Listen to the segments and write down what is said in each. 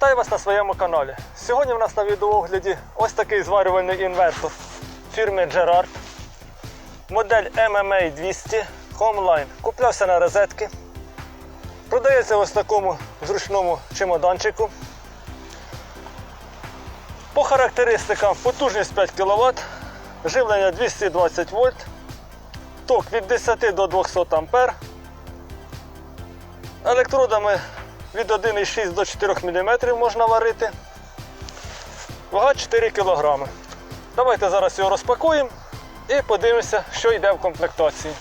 Вітаю вас на своєму каналі. Сьогодні в нас на відеоогляді ось такий зварювальний інвертор фірми Gerard. Модель MMA 200 Homeline. Куплявся на розетки. Продається ось такому зручному чемоданчику. По характеристикам потужність 5 кВт, живлення 220 вольт, ток від 10 до 200 А. Електродами від 1,6 до 4 мм можна варити. Вага 4 кг. Давайте зараз його розпакуємо і подивимося, що йде в комплектації.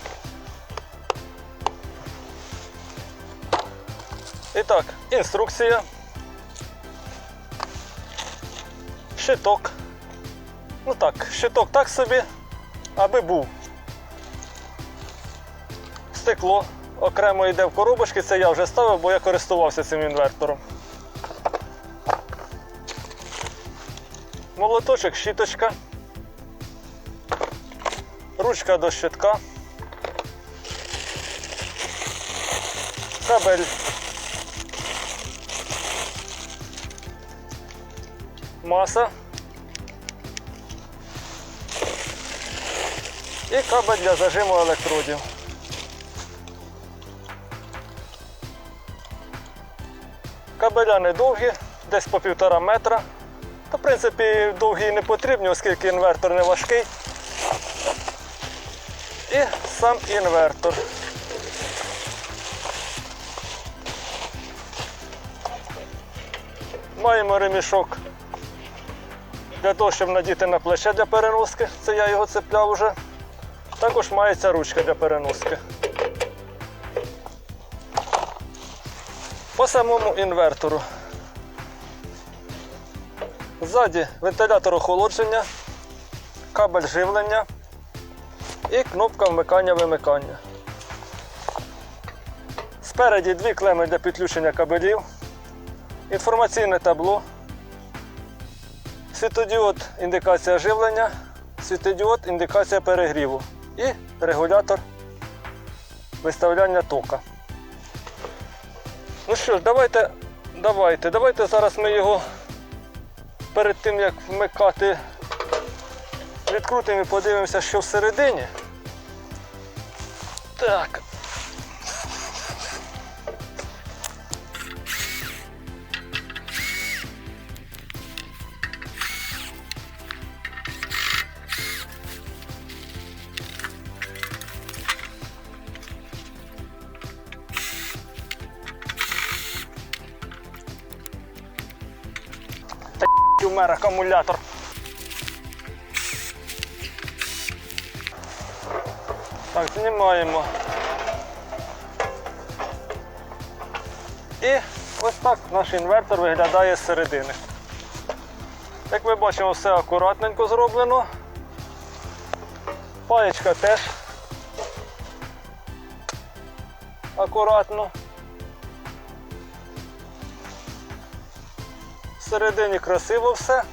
І так, інструкція. Щиток. Ну так, щиток так собі, аби був. Стекло окремо йде в коробочки, це я вже ставив, бо я користувався цим інвертором. Молоточок, щіточка, ручка до щитка, кабель, маса і кабель для зажиму електродів. Кабеля не довгі, десь по півтора метра. Та, в принципі, довгі не потрібні, оскільки інвертор не важкий. І сам інвертор. Маємо ремішок для того, щоб надіти на плече для переноски. Це я його цепляв уже. Також мається ручка для переноски. По самому інвертору. Ззаді вентилятор охолодження, кабель живлення і кнопка вмикання-вимикання. Спереді дві клеми для підключення кабелів, інформаційне табло, світодіод індикація живлення, світодіод індикація перегріву і регулятор виставляння тока. Ну що ж, давайте, давайте, давайте зараз ми його перед тим як вмикати, відкрутимо і подивимося, що всередині. Так. Умер акумулятор. Так, знімаємо. І ось так наш інвертор виглядає з середини. Як ми бачимо, все акуратненько зроблено. Паєчка теж акуратно. Всередині красиво все.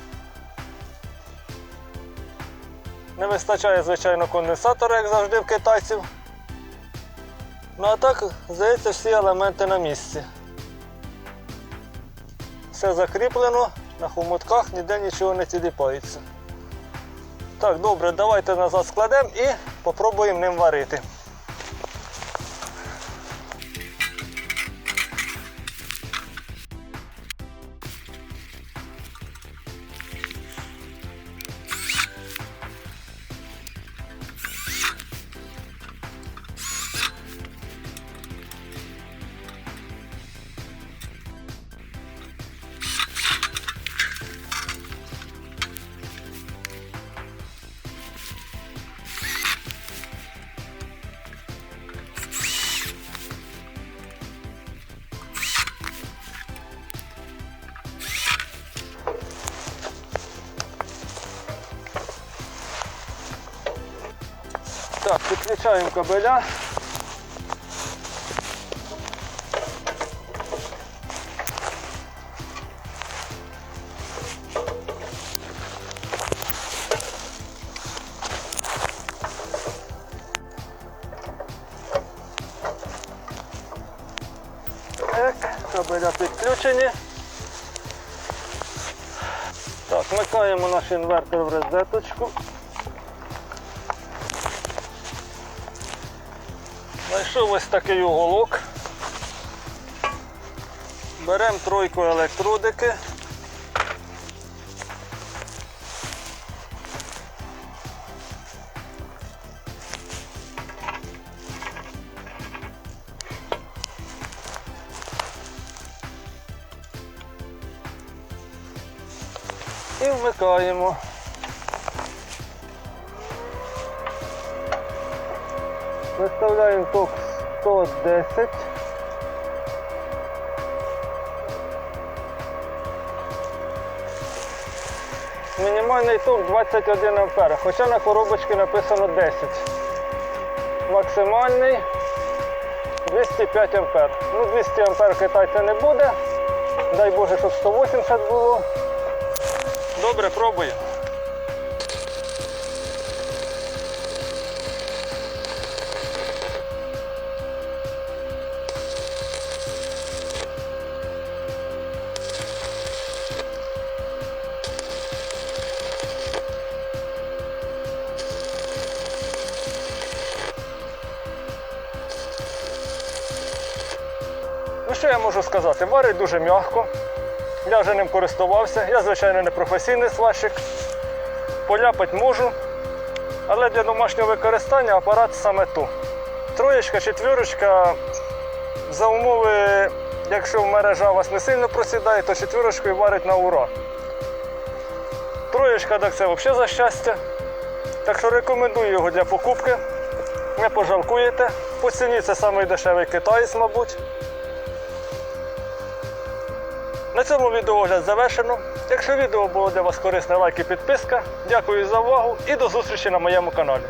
Не вистачає, звичайно, конденсатора, як завжди в китайців. Ну а так, здається, всі елементи на місці. Все закріплено, на хомутках ніде нічого не тіліпається. Так, добре, давайте назад складемо і попробуємо ним варити. Так, підключаємо кабеля. Так, кабеля підключені. Вмикаємо наш інвертор в розеточку. Знайшов ось такий уголок. Беремо тройку електродики. І вмикаємо. Виставляємо ток 110. Мінімальний ток 21 ампер, хоча на коробочці написано 10. Максимальний 205 ампер. Ну 200 ампер китайця не буде. Дай Боже, щоб 180 було. Добре, пробуємо. Я можу сказати? Варить дуже м'яко. Я вже ним користувався. Я, звичайно, не професійний сварщик. Поляпать можу. Але для домашнього використання апарат саме ту. Троєчка, четвірочка. За умови, якщо мережа у вас не сильно просідає, то четвірочкою варить на ура. Троєчка так це взагалі за щастя. Так що рекомендую його для покупки. Не пожалкуєте. По ціні це найдешевий китаєць, мабуть. На цьому відеоогляд завершено. Якщо відео було для вас корисне, лайк і підписка. Дякую за увагу і до зустрічі на моєму каналі.